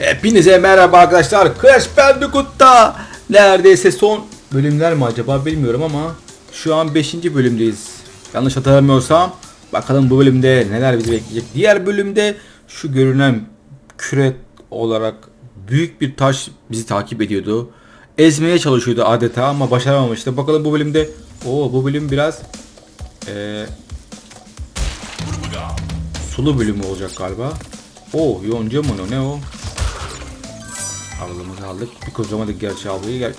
Hepinize merhaba arkadaşlar. Crash Bandicoot'ta neredeyse son bölümler mi acaba bilmiyorum ama şu an 5. bölümdeyiz. Yanlış hatırlamıyorsam bakalım bu bölümde neler bizi bekleyecek. Diğer bölümde şu görünen küre olarak büyük bir taş bizi takip ediyordu. Ezmeye çalışıyordu adeta ama başaramamıştı. Bakalım bu bölümde o bu bölüm biraz eee sulu bölümü olacak galiba. O yonca mı ne o? Avlamızı aldık. Bir kozlamadık gerçi avlayı gel.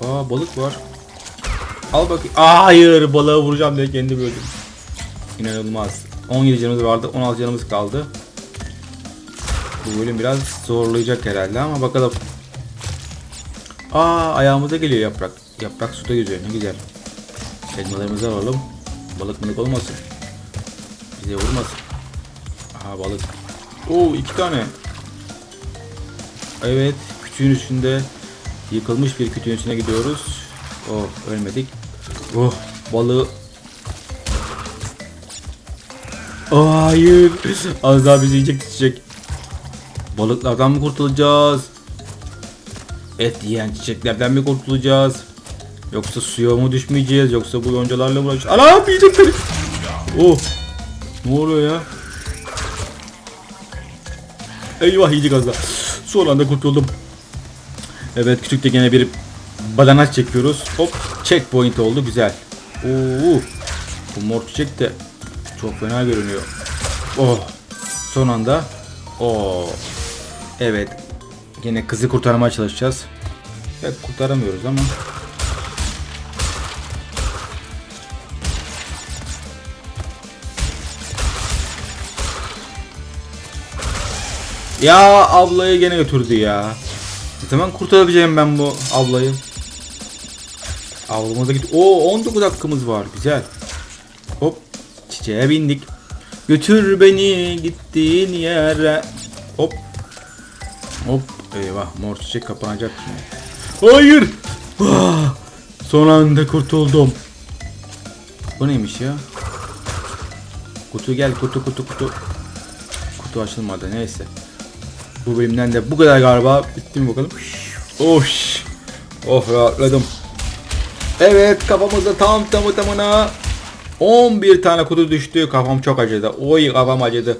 Aa balık var. Al bakayım. Hayır balığı vuracağım diye kendi öldüm. İnanılmaz. 17 canımız vardı. 16 canımız kaldı. Bu bölüm biraz zorlayacak herhalde ama bakalım. Aa ayağımıza geliyor yaprak. Yaprak suda yüzüyor ne güzel. Elmalarımızı alalım. Balık mılık olmasın. Bize vurmasın. Aha balık. Oo iki tane. Evet kütüğün üstünde yıkılmış bir kütüğün üstüne gidiyoruz. Oh ölmedik. Oh balığı. Oh, hayır. Az daha bizi yiyecek çiçek. Balıklardan mı kurtulacağız? Et yiyen çiçeklerden mi kurtulacağız? Yoksa suya mı düşmeyeceğiz? Yoksa bu yoncalarla mı uğraşacağız? Anam yiyecekler. Oh. Ne oluyor ya? Eyvah yiyecek az daha. Son anda kurtuldum. Evet küçükte gene bir badanaç çekiyoruz. Hop checkpoint oldu güzel. Oo, bu mor çiçek de çok fena görünüyor. Oh son anda. Oh. Evet. Yine kızı kurtarmaya çalışacağız. Pek kurtaramıyoruz ama. Ya ablayı gene götürdü ya. Ne zaman kurtarabileceğim ben bu ablayı? Avlamıza git. Oo 19 hakkımız var. Güzel. Hop. Çiçeğe bindik. Götür beni gittiğin yere. Hop. Hop. Eyvah mor çiçek kapanacak şimdi. Hayır. Ah, Son anda kurtuldum. Bu neymiş ya? Kutu gel kutu kutu kutu. Kutu açılmadı neyse. Bu bölümden de bu kadar galiba. Bitti mi bakalım? Oş. Oh rahatladım. Evet kafamıza tam tamı tamına 11 tane kutu düştü. Kafam çok acıdı. Oy kafam acıdı.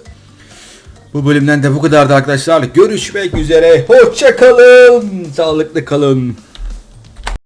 Bu bölümden de bu kadardı arkadaşlar. Görüşmek üzere. Hoşça kalın. Sağlıklı kalın.